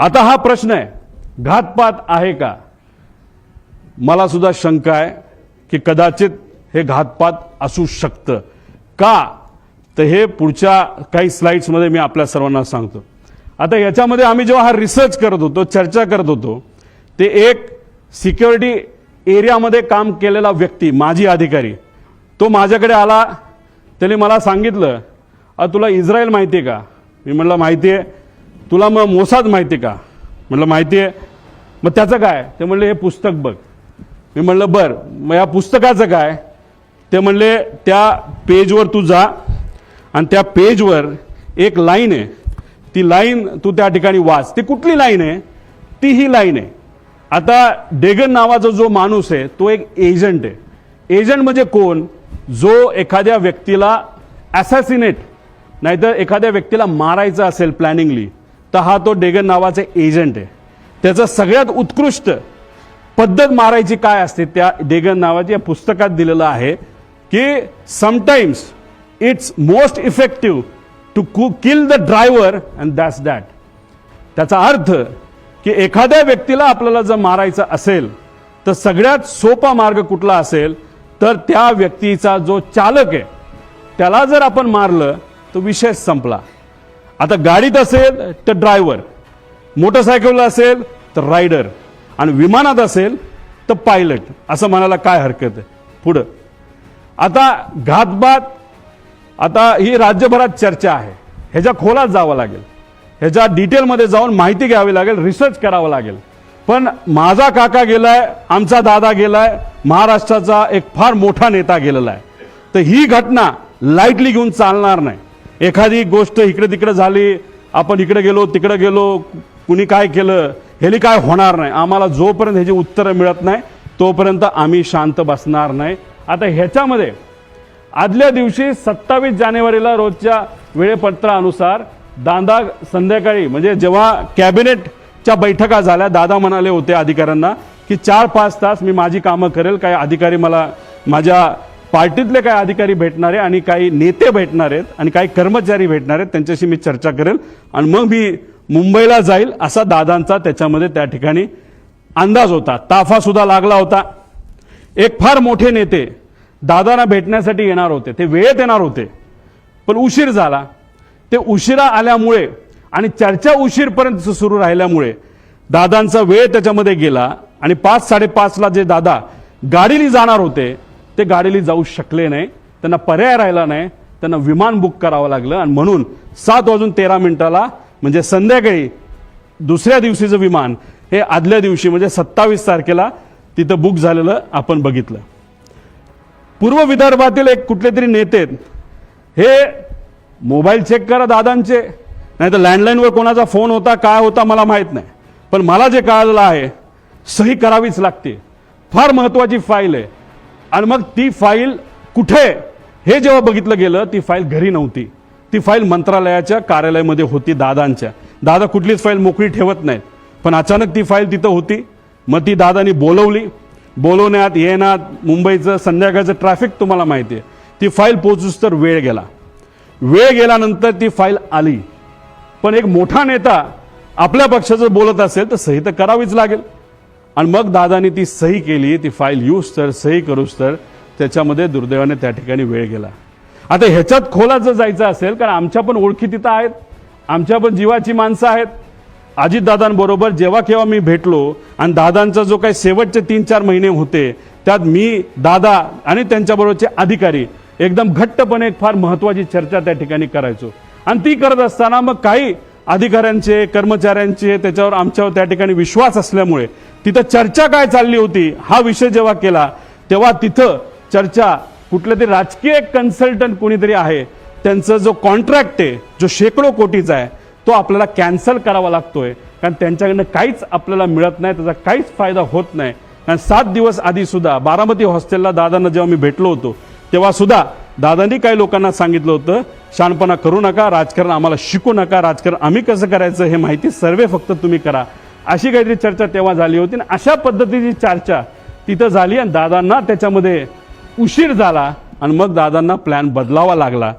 आता हा प्रश्न आहे. घातपात आहे का? मला सुद्धा शंका आहे की कदाचित हे घातपात असू शकतं. का? तर हे पुढच्या काही स्लाइड्समध्ये मी आपल्या सर्वांना सांगतो. आता याच्यामध्ये आम्ही जेव्हा हा रिसर्च करत होतो चर्चा करत होतो ते एक सिक्युरिटी एरियामध्ये काम केलेला व्यक्ती माजी अधिकारी तो माझ्याकडे आला त्याने मला सांगितलं तुला इस्रायल माहिती आहे का? मी म्हटलं माहिती आहे तुला मग मोसाद माहिती आहे का? म्हटलं माहिती आहे. मग त्याचं काय? ते म्हणले हे पुस्तक बघ. मी म्हणलं बरं. मग या पुस्तकाचं काय? ते म्हणले त्या पेजवर तू जा. आणि त्या पेजवर एक लाईन आहे. ती लाईन तू त्या ठिकाणी वाच. ती कुठली लाईन आहे? ती ही लाईन आहे. आता डेगन नावाचा जो माणूस आहे तो एक एजंट आहे. एजंट म्हणजे कोण? जो एखाद्या व्यक्तीला ॲसॅसिनेट नाहीतर एखाद्या व्यक्तीला मारायचं असेल प्लॅनिंगली तर हा तो डेगन नावाचा एजंट आहे. त्याचं सगळ्यात उत्कृष्ट पद्धत मारायची काय असते त्या डेगन नावाच्या पुस्तकात दिलेलं आहे की sometimes it's most effective to coo kill the driver and that's that त्याचा अर्थ की एखाद्या व्यक्तीला आपल्याला जर मारायचं असेल तर सगळ्यात सोपा मार्ग कुठला असेल तर त्या व्यक्तीचा जो चालक आहे त्याला जर आपण मारलं तर विषय संपला. आता गाडीत असेल तर ड्रायव्हर मोटरसायकलला असेल तर रायडर आणि विमानात असेल तर पायलट असं म्हणायला काय हरकत आहे? पुढं. आता घातपात आता ही राज्यभरात चर्चा आहे. ह्याच्या खोलात जावं लागेल. ह्याच्या डिटेलमध्ये जाऊन माहिती घ्यावी लागेल रिसर्च करावं लागेल. पण माझा काका गेलाय आमचा दादा गेलाय महाराष्ट्राचा एक फार मोठा नेता गेलेला आहे. तर ही घटना लाईटली घेऊन चालणार नाही. एखादी गोष्ट इकडे तिकडे झाली आपण इकडे गेलो तिकडे गेलो कुणी काय केलं ह्यानी काय होणार नाही. आम्हाला जोपर्यंत ह्याची उत्तरं मिळत नाही तोपर्यंत आम्ही शांत बसणार नाही. आता ह्याच्यामध्ये आदल्या दिवशी सत्तावीस जानेवारीला रोजच्या वेळेपत्रानुसार दादा संध्याकाळी म्हणजे जेव्हा कॅबिनेटच्या बैठका झाल्या दादा म्हणाले होते अधिकाऱ्यांना की चार पाच तास मी माझी कामं करेल काही अधिकारी मला माझ्या पार्टीतले काही अधिकारी भेटणार आहे आणि काही नेते भेटणार आहेत आणि काही कर्मचारी भेटणार आहेत त्यांच्याशी मी चर्चा करेल. आणि मग मी मुंबईला जाईल असा दादांचा त्याच्यामध्ये त्या ठिकाणी अंदाज होता. ताफा सुद्धा लागला होता. एक फार मोठे नेते दादांना भेटण्यासाठी येणार होते. ते वेळेत येणार होते. पण उशीर झाला. ते उशिरा आल्यामुळे आणि चर्चा उशीरपर्यंत सुरू राहिल्यामुळे दादांचा वेळ त्याच्यामध्ये गेला आणि पाच साडेपाचला जे दादा गाडीने जाणार होते ते गाडीली जाऊ शकले नाही त्यांना पर्याय राहिला नाही त्यांना विमान बुक करावं लागलं आणि म्हणून सात वाजून तेरा मिनिटाला म्हणजे संध्याकाळी दुसऱ्या दिवशीचं विमान हे आदल्या दिवशी म्हणजे सत्तावीस तारखेला तिथं बुक झालेलं आपण बघितलं. पूर्व विदर्भातील एक कुठले तरी नेते आहेत. हे मोबाईल चेक करा दादांचे नाही तर लँडलाईनवर कोणाचा फोन होता काय होता मला माहीत नाही. पण मला जे कळालेलं आहे सही करावीच लागते. फार महत्वाची फाईल आहे. आणि मग ती फाईल कुठे? हे जेव्हा बघितलं गेलं ती फाईल घरी नव्हती. ती फाईल मंत्रालयाच्या कार्यालयामध्ये होती दादांच्या. दादा कुठलीच फाईल मोकळी ठेवत नाहीत. पण अचानक ती फाईल तिथं होती. मग ती दादानी बोलवली. बोलवण्यात येण्यात मुंबईचं संध्याकाळचं ट्रॅफिक तुम्हाला माहिती आहे. ती फाईल पोचूस तर वेळ गेला. वेळ गेल्यानंतर ती फाईल आली. पण एक मोठा नेता आपल्या पक्षाचं बोलत असेल तर सही तर करावीच लागेल. आणि मग दादानी ती सही केली ती फाईल यूज तर सही करूच तर त्याच्यामध्ये दुर्दैवाने त्या ठिकाणी वेळ गेला. आता ह्याच्यात खोलात जर जायचं असेल कारण आमच्या पण ओळखी तिथं आहेत आमच्या पण जीवाची माणसं आहेत. अजितदादांबरोबर जेव्हा केव्हा मी भेटलो आणि दादांचा जो काही शेवटचे तीन चार महिने होते त्यात मी दादा आणि त्यांच्याबरोबरचे अधिकारी एकदम घट्टपणे एक फार महत्वाची चर्चा त्या ठिकाणी करायचो. आणि ती करत असताना मग काही अधिकाऱ्यांचे कर्मचाऱ्यांचे त्याच्यावर आमच्यावर त्या ठिकाणी विश्वास असल्यामुळे तिथं चर्चा काय चालली होती हा विषय जेव्हा केला तेव्हा तिथं चर्चा कुठलं तरी राजकीय कन्सल्टंट कोणीतरी आहे त्यांचा जो कॉन्ट्रॅक्ट आहे जो शेकडो कोटीचा आहे तो आपल्याला कॅन्सल करावा लागतोय. कारण त्यांच्याकडनं काहीच आपल्याला मिळत नाही त्याचा काहीच फायदा होत नाही. कारण सात दिवस आधी सुद्धा बारामती हॉस्टेलला दादांना जेव्हा मी भेटलो होतो तेव्हा सुद्धा दादांनी काही लोकांना सांगितलं होतं शहाणपणा करू नका राजकारण आम्हाला शिकू नका राजकारण आम्ही कसं करायचं हे माहिती सर्वे फक्त तुम्ही करा. अशी काहीतरी चर्चा तेव्हा झाली होती आणि अशा पद्धतीची चर्चा तिथं झाली आणि दादांना त्याच्यामध्ये उशीर झाला आणि मग दादांना प्लॅन बदलावा लागला.